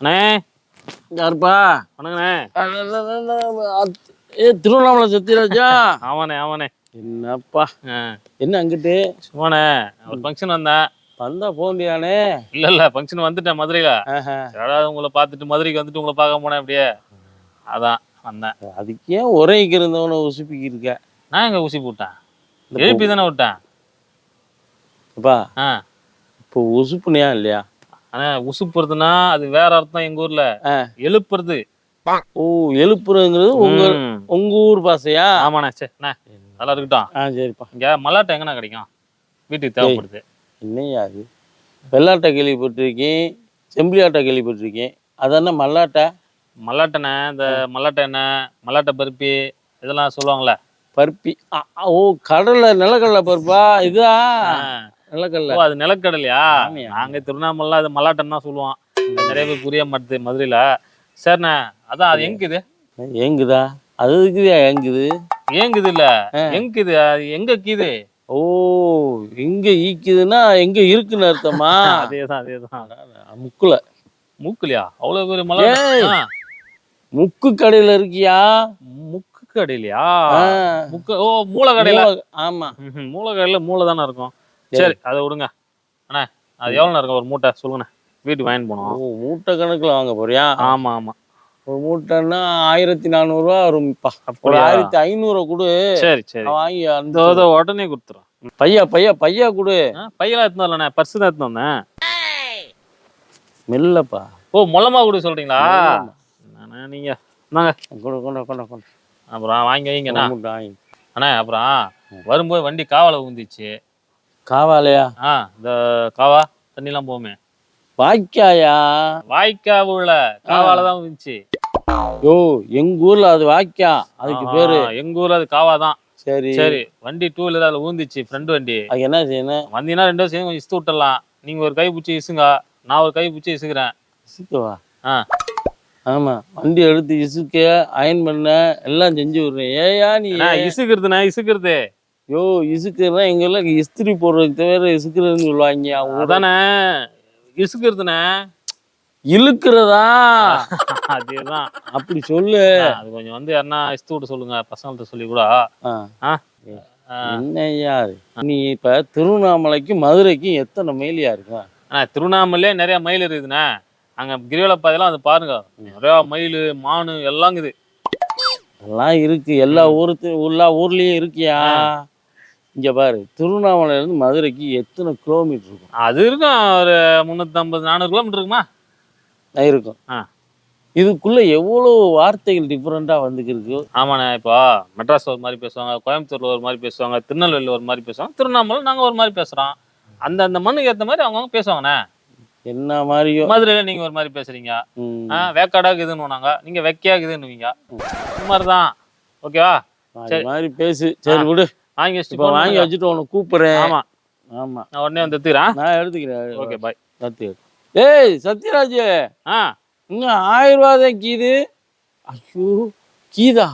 அண்ணே. யாருப்பா? வணக்கண்ணே. ஏ திருவண்ணாமலை சத்யராஜா. ஆமாண்ணே ஆமாண்ணே. என்னப்பா? என்ன அங்கிட்டு? சும்மாண்ணே ஒரு ஃபங்க்ஷன் வந்தேன் வந்தா. போண்டியானே இல்ல இல்ல ஃபங்க்ஷன் வந்துட்டேன் மதுரையில. யாராவது உங்களை பார்த்துட்டு மதுரைக்கு வந்துட்டு உங்களை பார்க்க போனேன் அப்படியே. அதான் வந்தேன். அதுக்கு ஏன் உரைக்கு இருந்தவனை உசுப்பிக்கி இருக்க? நான் எங்க ஊசி போட்டேன்? எழுப்பி தானே விட்டேன். அப்பா ஆ. இப்போ உசுப்புனியா இல்லையா? ஆனா உசுப்புறதுன்னா அது வேற அர்த்தம் எங்க ஊர்ல. எழுப்புறது. ஓ எழுப்புறதுங்கிறது உங்க. உங்க ஊர் பாசையா ஆமாண்ணே சே அண்ணே நல்லா இருக்கட்டும். ஆ சரிப்பா. இங்க மல்லாட்டை எங்கண்ணா கிடைக்கும்? வீட்டுக்கு தேவைப்படுது. என்னையா அது வெள்ளாட்டை கேள்விப்பட்டிருக்கேன் செம்பிலியாட்டை கேள்விப்பட்டிருக்கேன். அதானே மல்லாட்டை? மல்லாட்டைண்ணே இந்த மல்லாட்டை எண்ணெய் மல்லாட்டை பருப்பி இதெல்லாம் சொல்லுவாங்கல்ல. பருப்பி ஓ கடலை நிலக்கடலை பருப்பா? இதா. நிலக்கடலை. ஓ அது நிலக்கடலையா? ஆமாய்யா. நாங்க திருவண்ணாமலை அது மல்லாட்டம் தான் சொல்லுவோம். நிறைய பேர் புரிய மாட்டுது மதுரையில. சரிண்ணே அதான் அது எங்குது ஏங்குதா? அது இருக்குதா ஏங்குது? ஏங்குது இல்ல. எங்குது? அது எங்க கீது? ஓ எங்க ஈக்குதுன்னா எங்க இருக்குன்னு அர்த்தமா? அதேதான் அதேதான். முக்குல. மூக்குலையா? அவ்வளவு பேர் ஏய். மல்லாட்டை முக்கு கடையில இருக்கியா? முக்கு கடையிலையா? ஆ. முக்கு ஓ மூளை கடையில மூளை- ஆமா. மூளை கடையில மூளை தானே இருக்கும். சரி. அதை விடுங்க. அண்ணா அது எவ்வளோ இருக்கும்? ஒரு மூட்டை சொல்லுங்கண்ணே. வீட்டுக்கு வாங்கிட்டு ஓ போனோம் மூட்டை கணக்குல வாங்க போறியா? ஆமா ஆமா. ஒரு மூட்டைன்னா ஆயிரத்தி நானூறுரூவா வரும்ப்பா ஒரு? ஆயிரத்தி ஐநூறு கொடு. சரி சரி. வாங்கி இதோ உடனே கொடுத்துறோம். பையா பையா பையா கொடு. பையெல்லாம் எடுத்துன்னு வரலண்ணே. பர்ஸ் தான் எடுத்துன்னு வந்தேன். மெல்லப்பா. ஓ மொல்லமா கொடு சொல்றீங்களா? அண்ணா, நீங்க. இந்தாங்க. கொண்டு கொண்டு கொண்டு கொண்டு அப்புறம் வாங்கி வைங்கண்ணா. வாங்கி. அண்ணா அப்புறம் வரும்போது வண்டி காவால ஊந்திச்சு. காவாலையா? ஆ இந்த காவா தண்ணிலாம் போமே வாய்க்காயா? வாய்க்கா உள்ள காவால தான் ஊந்துச்சு யோ எங்க ஊர்ல அது வாய்க்கா? அதுக்கு பேரு. எங்க ஊர்ல அது காவா தான். சரி. சரி வண்டி டூ வீலர் அதுல ஊந்துச்சு ஃப்ரெண்ட் வண்டி. அதுக்கு என்ன? செய்யணும் வந்தீங்கன்னா ரெண்டு சேர்ந்து கொஞ்சம் இசுத்து விட்டுறலாம் நீங்க ஒரு கை பிடிச்சி இசுங்க. நான் ஒரு கை பிடிச்சி இசுக்கிறேன். இசுக்கவா? ஆ. ஆமா வண்டி எடுத்து இசுக்க அயன் பண்ண எல்லாம் செஞ்சு விடுறேன். ஏயா நீ? அண்ணா, இசுக்கிறதுண்ணே இசுக்கிறது. யோ இசுக்குறா எங்க எல்லாம் இஸ்திரி போடுறதுக்கு தவிர இசுக்குறதுன்னு சொல்லுவாங்க. அவங்க அதானே? இசுக்கிறதுண்ணே இழுக்கிறதா? அதேதான். அப்படி சொல்லு. அது கொஞ்சம் வந்து யாருன்னா இஸ்து விட்டு சொல்லுங்க பசங்கள்ட்ட சொல்லி கூட? என்னய்யா இது? நீ இப்ப திருவண்ணாமலைக்கும் மதுரைக்கும் எத்தனை மைலியா இருக்கும் அண்ணா திருவண்ணாமலையே நிறைய மயில் இருக்குதுண்ணே. அங்க கிரிவல பாதையெல்லாம் வந்து பாருங்க. நிறைய மயில் மானு எல்லாம் இருக்குது எல்லாம் இருக்கு. எல்லா ஊருக்கு எல்லா ஊர்லயும் இருக்கியா? இங்க பாரு திருவண்ணாமலையில இருந்து மதுரைக்கு எத்தனை கிலோமீட்டர் இருக்கும்? அது இருக்கும் ஒரு முந்நூற்றம்பது நானூறு கிலோமீட்டர் இருக்குமா? இருக்கும். ஆ. இதுக்குள்ள எவ்வளவு வார்த்தைகள் டிஃப்ரெண்டா வந்துருக்கு? ஆமாண்ணே இப்போ மெட்ராஸ் ஒரு மாதிரி பேசுவாங்க கோயம்புத்தூர்ல ஒரு மாதிரி பேசுவாங்க திருநெல்வேலியில் ஒரு மாதிரி பேசுவாங்க திருவண்ணாமலை நாங்க ஒரு மாதிரி பேசுறோம். அந்த அந்த மண்ணுக்கு ஏத்த மாதிரி அவங்கவுங்க பேசுவாங்கண்ணே. என்ன மாதிரியோ. மதுரையில நீங்க ஒரு மாதிரி பேசுறீங்க. ம். ஆ, வேக்காடா இருக்குதுன்னு நாங்க நீங்க வெக்கையா இருக்குதுன்னுவீங்க இந்த மாதிரி தான் ஓகேவா சரி. மாதிரி பேசு. சரி விடு. வாங்கி வச்சுட்டு இப்ப வாங்கி. வச்சுட்டு உனக்கு கூப்பிடுறேன். ஆமா. ஆமா. நான் உடனே வந்து எடுத்துக்கிறேன் நான் எடுத்துக்கிறேன். Okay bye Satya. ஏய் சத்யராஜ். ஆ. இங்க ஆயிரம் ரூபா தான் கீது. ஐயோ கீதா.